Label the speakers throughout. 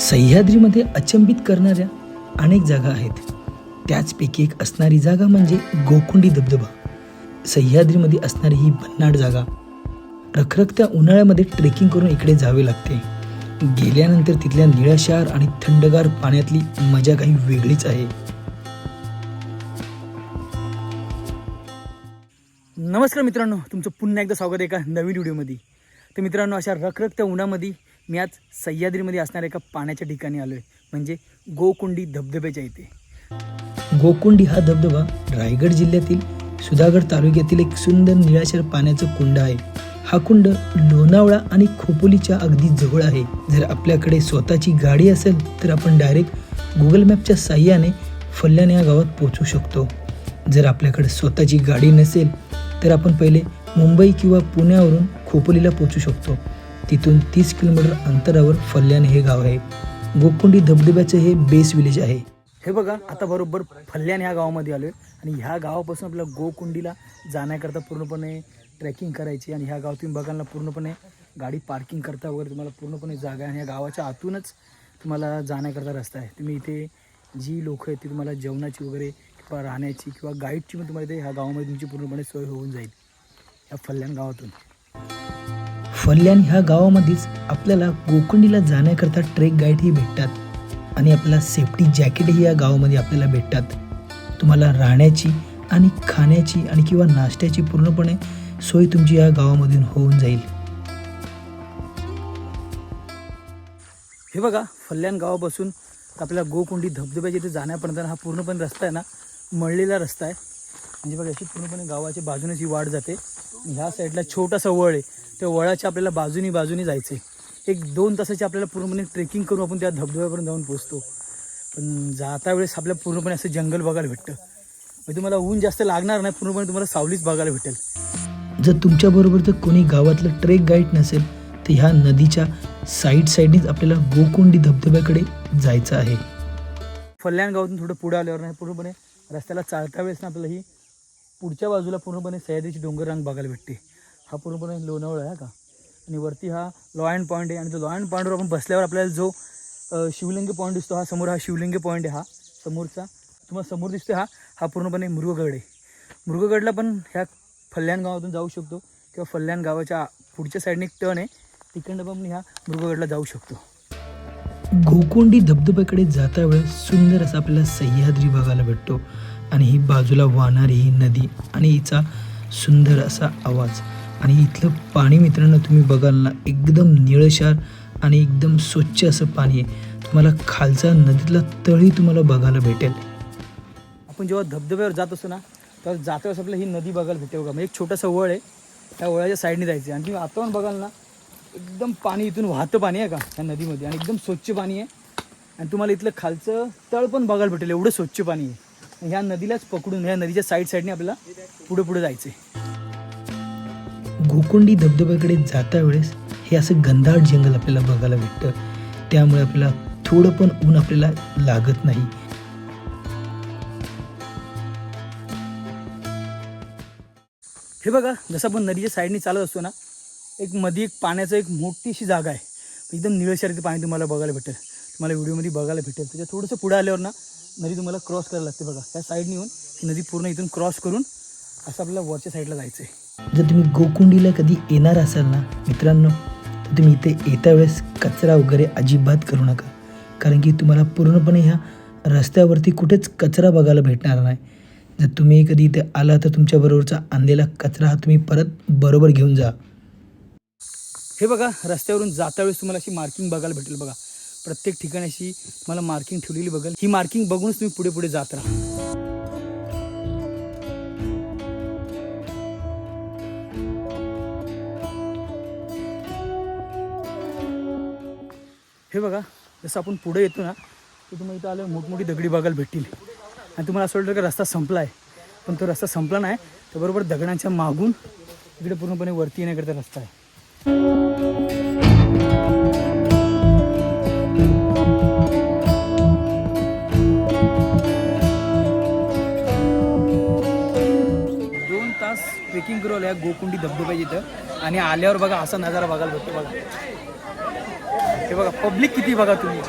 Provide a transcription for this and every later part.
Speaker 1: सह्याद्रीमध्ये अचंबित करणाऱ्या अनेक जागा आहेत. त्याचपैकी एक असणारी जागा म्हणजे गोकुंडी धबधबा. सह्याद्रीमध्ये असणारी ही भन्नाट जागा रखरखत्या उन्हाळ्यामध्ये ट्रेकिंग करून इकडे जावे लागते. गेल्यानंतर तिथल्या निळाशार आणि थंडगार पाण्यातली मजा काही वेगळीच आहे. नमस्कार मित्रांनो तुमचं पुन्हा एकदा स्वागत आहे एका नवीन व्हिडिओमध्ये. तर मित्रांनो अशा रखरखत्या उन्हामध्ये मी आज सह्याद्रीमध्ये असणाऱ्या एका पाण्याच्या ठिकाणी आलो आहे म्हणजे गोकुंडी धबधब्याच्या इथे. गोकुंडी हा धबधबा रायगड जिल्ह्यातील सुधागड तालुक्यातील एक सुंदर निळाशार पाण्याचं कुंड आहे. हा कुंड लोणावळा आणि खोपोलीच्या अगदी जवळ आहे. जर आपल्याकडे स्वतःची गाडी असेल तर आपण डायरेक्ट गुगल मॅपच्या साह्याने फल्यान या गावात पोहोचू शकतो. जर आपल्याकडे स्वतःची गाडी नसेल तर आपण पहिले मुंबई किंवा पुण्यावरून खोपोलीला पोहोचू शकतो. तिथून तीस किलोमीटर अंतरावर फल्यान हे गाव आहे. गोकुंडी धबधब्याचं हे बेस विलेज आहे. हे बघा आता बरोबर फल्यान ह्या गावामध्ये आलो आहे आणि ह्या गावापासून आपल्या गोकुंडीला जाण्याकरता पूर्णपणे ट्रेकिंग करायची आणि ह्या गाव तुम्ही बघायला पूर्णपणे गाडी पार्किंग करता वगैरे तुम्हाला पूर्णपणे जागा आहे. आणि या गावाच्या आतूनच तुम्हाला जाण्याकरता रस्ता आहे. तुम्ही इथे जी लोक आहेत ती तुम्हाला जेवणाची वगैरे किंवा राहण्याची किंवा गाईडची पण तुम्हाला इथे ह्या गावामध्ये तुमची पूर्णपणे सोय होऊन जाईल. या फल्यान गावातून. फल्यान ह्या गावामध्येच आपल्याला गोकुंडीला जाण्याकरता ट्रेक गाईडही भेटतात. आणि आपल्याला सेफ्टी जॅकेटही या गावामध्ये आपल्याला भेटतात. तुम्हाला राहण्याची आणि खाण्याची आणि किंवा नाश्त्याची पूर्णपणे सोय तुमची या गावामधून होऊन जाईल. हे बघा फल्यान गावापासून आपल्या गोकुंडी धबधब्याच्या इथे जाण्यापर्यंत हा पूर्णपणे रस्ता आहे ना मळलेला रस्ता आहे. म्हणजे बघा अशी पूर्णपणे गावाच्या बाजूनेच ही वाढ जाते. ह्या साईडला छोटासा वळ आहे. त्या वळाच्या आपल्याला बाजूनी बाजूनी जायचं. एक दोन तासाची आपल्याला पूर्णपणे ट्रेकिंग करून आपण त्या धबधब्यापर्यंत जाऊन पोचतो पण जाता वेळेस आपल्याला पूर्णपणे असं जंगल बघायला भेटतं. म्हणजे तुम्हाला ऊन जास्त लागणार नाही पूर्णपणे तुम्हाला सावलीच बघायला भेटेल. जर तुमच्याबरोबर जर कोणी गावातलं ट्रेक गाईड नसेल तर ह्या नदीच्या साईड साईडनीच आपल्याला गोकुंडी धबधब्याकडे जायचं आहे. फल्याण गावातून थोडं पुढे आल्यावर नाही पूर्णपणे रस्त्याला चालता वेळेस ना आपल्याला ही पुढच्या बाजूला पूर्णपणे सह्याद्रीची डोंगर रांग बघायला भेटते. हा पूर्णपणे लोणावळा आहे का? आणि वरती हा लॉयन पॉईंट आहे. आणि तो लॉयन पॉईंटवर आपण बसल्यावर आपल्याला जो शिवलिंग पॉईंट दिसतो हा समोर हा शिवलिंग पॉईंट आहे हा समोरचा. तुम्हाला समोर दिसतो हा हा पूर्णपणे मृगगड आहे. मृगगडला पण ह्या फल्याण गावातून जाऊ शकतो किंवा फल्याण गावाच्या पुढच्या साईडने एक टर्न आहे. तिकडनं पण ह्या मृगगडला जाऊ शकतो. गोकुंडी धबधब्याकडे जाता वेळेस सुंदर असा आपल्याला सह्याद्री बघायला भेटतो. आणि ही बाजूला वाहणारी ही नदी आणि हिचा सुंदर असा आवाज. आणि इथलं पाणी मित्रांनो तुम्ही बघाल ना एकदम निळशार आणि एकदम स्वच्छ असं पाणी आहे. तुम्हाला खालचा नदीतला तळी तुम्हाला बघायला भेटेल. आपण जेव्हा धबधब्यावर जात असतो ना तेव्हा जाता वेळेस आपल्याला ही नदी बघायला भेटेल बघा. म्हणजे एक छोटासा वळ आहे. त्या वळाच्या साईडने जायचं आणि तुम्ही बघाल ना एकदम पाणी इथून वाहतं पाणी आहे का त्या नदीमध्ये. आणि एकदम स्वच्छ पाणी आहे. आणि तुम्हाला इथलं खालचं तळ पण बघायला भेटेल. एवढं स्वच्छ पाणी आहे. आणि ह्या नदीलाच पकडून ह्या नदीच्या साईड साईडने आपल्याला पुढे पुढे जायचं आहे गोकुंडी धबधब्याकडे जाता वेळेस हे असं गंधाट जंगल आपल्याला बघायला भेटतं. त्यामुळे आपल्याला थोडं पण ऊन आपल्याला लागत नाही. हे बघा जसं आपण नदीच्या साईडने चालत असतो ना एक मध्ये एक पाण्याचं एक मोठीशी जागा आहे. एकदम निळशारखं पाणी तुम्हाला बघायला भेटेल तुम्हाला व्हिडिओमध्ये बघायला भेटेल. त्याच्या थोडंसं पुढे आल्यावर ना नदी तुम्हाला क्रॉस करायला लागते बघा. त्या साईडने येऊन ही नदी पूर्ण इथून क्रॉस करून असं आपल्याला वरच्या साईडला जायचं आहे जर तुम्ही गोकुंडीला कधी येणार असाल ना मित्रांनो तर तुम्ही इथे येत्या वेळेस कचरा वगैरे अजिबात करू नका. कारण की तुम्हाला पूर्णपणे ह्या रस्त्यावरती कुठेच कचरा बघायला भेटणार नाही. जर तुम्ही कधी इथे आला तर तुमच्याबरोबरचा आणलेला कचरा हा तुम्ही परत बरोबर घेऊन जा. हे बघा रस्त्यावरून जाता वेळेस तुम्हाला अशी मार्किंग बघायला भेटेल बघा. प्रत्येक ठिकाणी अशी तुम्हाला मार्किंग ठेवलेली बघेल. ही मार्किंग बघूनच तुम्ही पुढे पुढे जात राहा. हे बघा जसं आपण पुढे येतो ना तर तुम्हाला इथं आलं मोठमोठी दगडी बघायला भेटतील. आणि तुम्हाला असं वाटलं की रस्ता संपला आहे पण तो रस्ता संपला नाही तर बरोबर दगडांच्या मागून इकडे पूर्णपणे वरती येण्याकरता रस्ता आहे. दोन तास ट्रेकिंग करू आल्या गोकुंडी धबधबा इथं. आणि आल्यावर बघा असा नजारा बघायला भेटतो बघा. हे बघा पब्लिक किती बघा तुम्ही.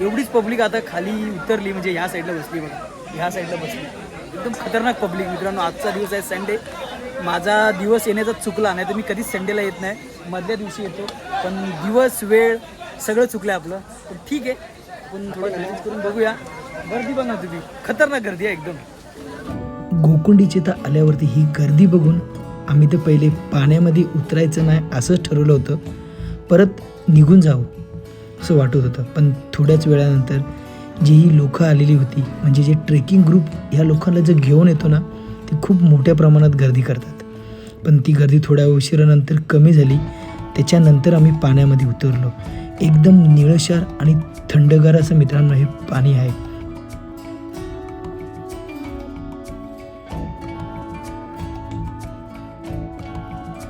Speaker 1: एवढीच पब्लिक आता खाली उतरली म्हणजे ह्या साईडला बसली बघा. ह्या साईडला बसली. एकदम खतरनाक पब्लिक मित्रांनो आजचा दिवस आहे संडे माझा दिवस येण्याचा चुकला नाही तर मी कधीच संडेला येत नाही. मधल्या दिवशी येतो. पण दिवस वेळ सगळं चुकलं आपलं. पण ठीक आहे. पण थोडं मॅनेज करून बघूया. गर्दी बघा तुम्ही. खतरनाक गर्दी आहे एकदम.
Speaker 2: गोकुंडीची तर आल्यावरती ही गर्दी बघून आम्ही तर पहिले पाण्यामध्ये उतरायचं नाही असंच ठरवलं होतं. परत निघून जावं असं वाटत होतं. पण थोड्याच वेळानंतर जी ही लोकं आलेली होती म्हणजे जे ट्रेकिंग ग्रुप ह्या लोकांना जर घेऊन येतो ना ते खूप मोठ्या प्रमाणात गर्दी करतात. पण ती गर्दी थोड्या उशिरानंतर कमी झाली. त्याच्यानंतर आम्ही पाण्यामध्ये उतरलो. एकदम निळशार आणि थंडगार असं मित्रांनो हे पाणी आहे.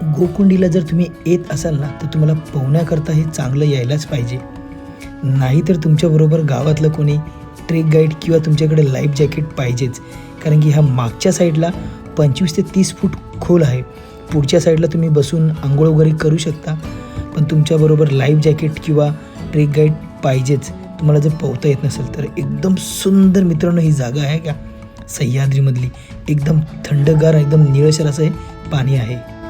Speaker 2: गोकुंडीला जर तुम्ही येत असाल ना तर तुम्हाला पोहण्याकरता हे चांगलं यायलाच पाहिजे. नाहीतर तुमच्याबरोबर गावातलं कोणी ट्रेक गाईड किंवा तुमच्याकडे लाईफ जॅकेट पाहिजेच. कारण की ह्या मागच्या साईडला पंचवीस ते तीस फूट खोल आहे. पुढच्या साईडला तुम्ही बसून आंघोळ वगैरे करू शकता. पण तुमच्याबरोबर लाईफ जॅकेट किंवा ट्रेक गाईड पाहिजेच. तुम्हाला जर पोहता येत नसेल तर एकदम सुंदर मित्रांनो ही जागा आहे का? सह्याद्रीमधली. एकदम थंडगार एकदम निळसर असं हे पाणी आहे.